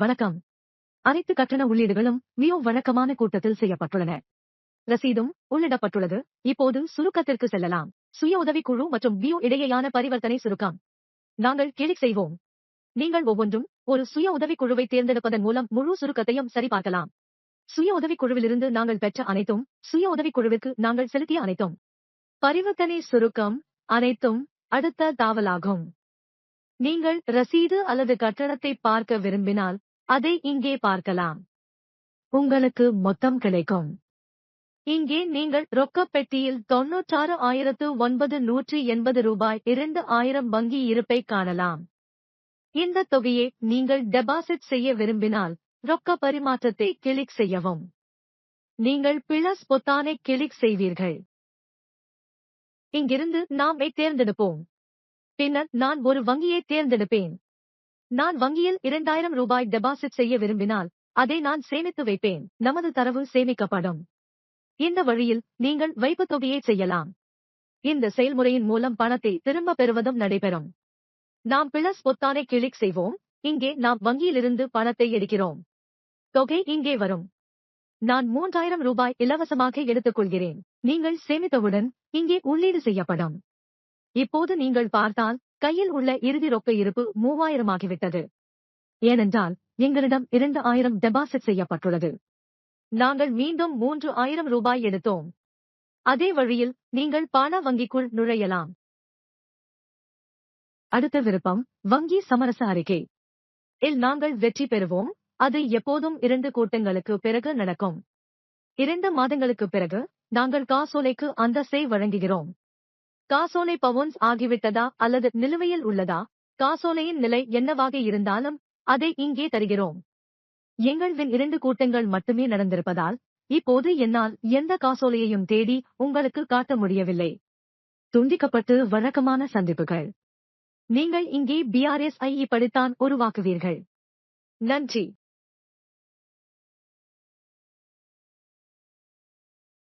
வணக்கம். அனைத்து கட்டண உள்ளீடுகளும் மிகவும் வழக்கமான கூட்டத்தில் செய்யப்பட்டுள்ளன. ரசீதும் உள்ளிடப்பட்டுள்ளது. இப்போது சுருக்கத்திற்கு செல்லலாம். சுய உதவிக்குழு மற்றும் வியூ இடையேயான பரிவர்த்தனை சுருக்கம். நாங்கள் கிளிக் செய்வோம். நீங்கள் ஒவ்வொன்றும் ஒரு சுய உதவிக்குழுவை தேர்ந்தெடுப்பதன் மூலம் முழு சுருக்கத்தையும் சரிபார்க்கலாம். சுய உதவிக்குழுவிலிருந்து நாங்கள் பெற்ற அனைத்தும் சுய உதவிக்குழுவிற்கு நாங்கள் செலுத்திய அனைத்தும். பரிவர்த்தனை சுருக்கம் அனைத்தும் அடுத்த தாவலாகும். நீங்கள் ரசீது அல்லது கட்டணத்தை பார்க்க விரும்பினால் அதை இங்கே பார்க்கலாம். உங்களுக்கு மொத்தம் கிடைக்கும். இங்கே நீங்கள் ரொக்கப் பெட்டியில் தொன்னூற்றாறு ஆயிரத்து ஒன்பது நூற்றி எண்பது ரூபாய் இரண்டு ஆயிரம் வங்கி இருப்பை காணலாம். இந்த தொகையை நீங்கள் டெபாசிட் செய்ய விரும்பினால் ரொக்க பரிமாற்றத்தை கிளிக் செய்யவும். நீங்கள் பிளஸ் பொத்தானை கிளிக் செய்வீர்கள். இங்கிருந்து நாம் தேர்ந்தெடுப்போம். பின்னர் நான் ஒரு வங்கியை தேர்ந்தெடுப்பேன். நான் வங்கியில் இரண்டாயிரம் ரூபாய் டெபாசிட் செய்ய விரும்பினால் அதை நான் சேமித்து வைப்பேன். நமது தரவு சேமிக்கப்படும். இந்த வழியில் நீங்கள் வைப்புத் தொகையை செய்யலாம். இந்த செயல்முறையின் மூலம் பணத்தை திரும்ப பெறுவதும் நடைபெறும். நாம் பிளஸ் பொத்தானை கிளிக் செய்வோம். இங்கே நாம் வங்கியிலிருந்து பணத்தை எடுக்கிறோம். தொகை இங்கே வரும். நான் மூன்றாயிரம் ரூபாய் இலவசமாக எடுத்துக்கொள்கிறேன். நீங்கள் சேமித்தவுடன் இங்கே உள்ளீடு செய்யப்படும். இப்போது நீங்கள் பார்த்தால் கையில் உள்ள இறுதி ரொக்க இருப்பு மூவாயிரமாகிவிட்டது. ஏனென்றால் எங்களிடம் இரண்டு ஆயிரம் டெபாசிட் செய்யப்பட்டுள்ளது. நாங்கள் மீண்டும் மூன்று ஆயிரம் ரூபாய் எடுத்தோம். அதே வழியில் நீங்கள் பண வங்கிக்குள் நுழையலாம். அடுத்த விருப்பம் வங்கி சமரச அறிக்கை. இல் நாங்கள் வெற்றி பெறுவோம். அது எப்போதும் இரண்டு கூட்டங்களுக்கு பிறகு நடக்கும். இரண்டு மாதங்களுக்கு பிறகு நாங்கள் காசோலைக்கு அந்தஸ்தை வழங்குகிறோம். காசோலை பவுன்ஸ் ஆகிவிட்டதா அல்லது நிலுவையில் உள்ளதா? காசோலையின் நிலை என்னவாக இருந்தாலும் அதை இங்கே தருகிறோம். எங்கள்வின் இரண்டு கூட்டங்கள் மட்டுமே நடந்திருப்பதால் இப்போது என்னால் எந்த காசோலையையும் தேடி உங்களுக்கு காட்ட முடியவில்லை. துண்டிக்கப்பட்டு வழக்கமான சந்திப்புகள். நீங்கள் இங்கே பிஆர்எஸ்ஐ இப்படித்தான் உருவாக்குவீர்கள். நன்றி.